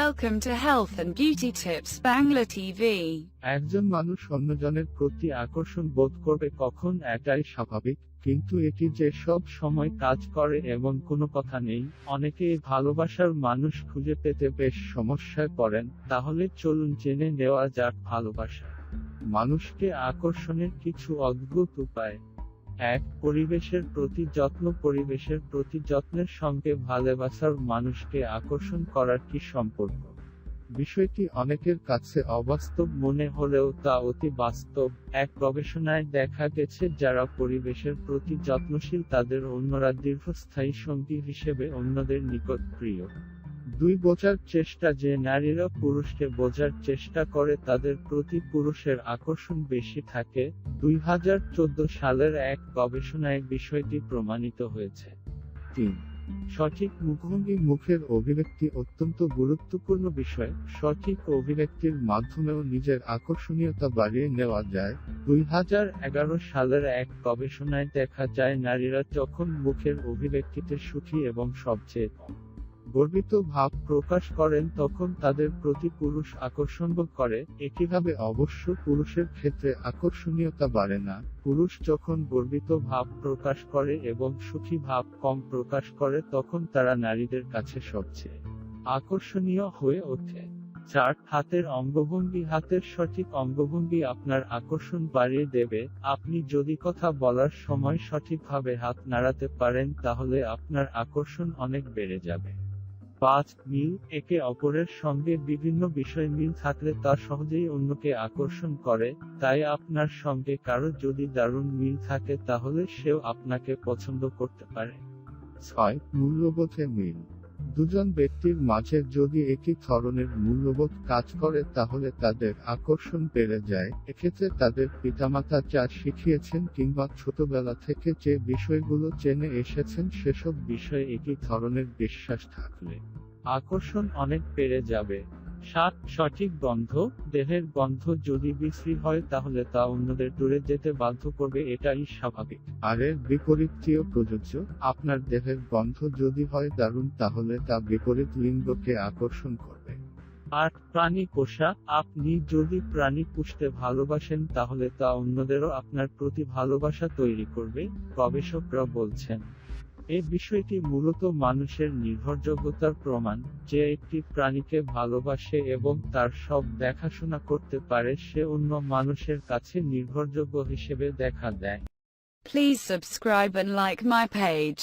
Welcome to Health and Beauty Tips, Bangla TV. একজন মানুষ অন্যজনের প্রতি আকর্ষণ বোধ করবে কখন এটাই স্বাভাবিক, কিন্তু এটি যে সব সময় কাজ করে এমন কোনো কথা নেই। অনেকে এই ভালোবাসার মানুষ খুঁজে পেতে বেশ সমস্যায় পড়েন, তাহলে চলুন জেনে নেওয়া যাক ভালোবাসা। মানুষকে আকর্ষণের কিছু অদ্ভুত উপায়। এক পরিবেশের প্রতি যত্ন, পরিবেশের প্রতি যত্নের সঙ্গে ভালোবাসার মানুষকে আকর্ষণ করার কি সম্পর্ক? বিষয়টি অনেকের কাছে অবাস্তব মনে হলেও তা অতি বাস্তব। এক গবেষণায় দেখা গেছে, যারা পরিবেশের প্রতি যত্নশীল, তাদের অন্যরা দীর্ঘস্থায়ী সঙ্গী হিসেবে অন্যদের নিকট প্রিয়। দুই বোঝার চেষ্টা যে নারীরা পুরুষকে বোঝার চেষ্টা করে তাদের প্রতি পুরুষের আকর্ষণ বেশি থাকে, দুই হাজার চোদ্দ সালের এক গবেষণায় বিষয়টি প্রমাণিত হয়েছে। তিন, সঠিক মুখভঙ্গি মুখের অভিব্যক্তি অত্যন্ত গুরুত্বপূর্ণ বিষয়। সঠিক অভিব্যক্তির মাধ্যমেও নিজের আকর্ষণীয়তা বাড়িয়ে নেওয়া যায়। দুই হাজার এগারো সালের এক গবেষণায় দেখা যায়, নারীরা যখন মুখের অভিব্যক্তিতে সুখী এবং সবচেয়ে গর্বিত ভাব প্রকাশ করেন তখন তাদের প্রতি পুরুষ আকর্ষণ করে, একইভাবে অবশ্য পুরুষের ক্ষেত্রে আকর্ষণীয়তা বাড়ে না। পুরুষ যখন গর্বিত ভাব প্রকাশ করে এবং সুখী ভাব কম প্রকাশ করে তখন তারা নারীদের কাছে সবচেয়ে আকর্ষণীয় হয়ে ওঠে। চার হাতের অঙ্গভঙ্গি হাতের সঠিক অঙ্গভঙ্গি আপনার আকর্ষণ বাড়িয়ে দেবে। আপনি যদি কথা বলার সময় সঠিকভাবে হাত নাড়াতে পারেন তাহলে আপনার আকর্ষণ অনেক বেড়ে যাবে। পাঁচ, মিল একে অপরের সঙ্গে বিভিন্ন বিষয় মিল থাকলে তা সহজেই অন্যকে আকর্ষণ করে, তাই আপনার সঙ্গে কারও যদি দারুণ মিল থাকে তাহলে সেও আপনাকে পছন্দ করতে পারে। ছয় মূল্যবোধে মিল। দুজন ব্যক্তির মাঝে যদি একই ধরনের মূল্যবোধ কাজ করে তাহলে তাদের আকর্ষণ বেড়ে যায়। এক্ষেত্রে তাদের পিতামাতা যা শিখিয়েছেন কিংবা ছোটবেলা থেকে যে বিষয়গুলো জেনে এসেছেন সেসব বিষয়ে একই ধরনের বিশ্বাস থাকলে আকর্ষণ অনেক বেড়ে যাবে। সাত সঠিক গন্ধ দেহের গন্ধ যদি বিশ্রী হয় তাহলে তা অন্যদের দূরে যেতে বাধ্য করবে এটাই স্বাভাবিক। আর এর বিপরীতটিও প্রযোজ্য। আপনার দেহের গন্ধ যদি হয় দারুণ তাহলে তা বিপরীত লিঙ্গকে আকর্ষণ করবে। আট প্রাণী পোষা আপনি যদি প্রাণী পুষতে ভালোবাসেন তাহলে তা অন্যদেরও আপনার প্রতি ভালোবাসা তৈরি করবে গবেষকরা বলছেন। এই বিষয়টি মূলত মানুষের নির্ভরযোগ্যতার প্রমাণ, যে একটি প্রাণীকে ভালোবাসে এবং তার সব দেখাশোনা করতে পারে, সে অন্য মানুষের কাছে নির্ভরযোগ্য হিসেবে দেখা দেয় Please subscribe and like my page.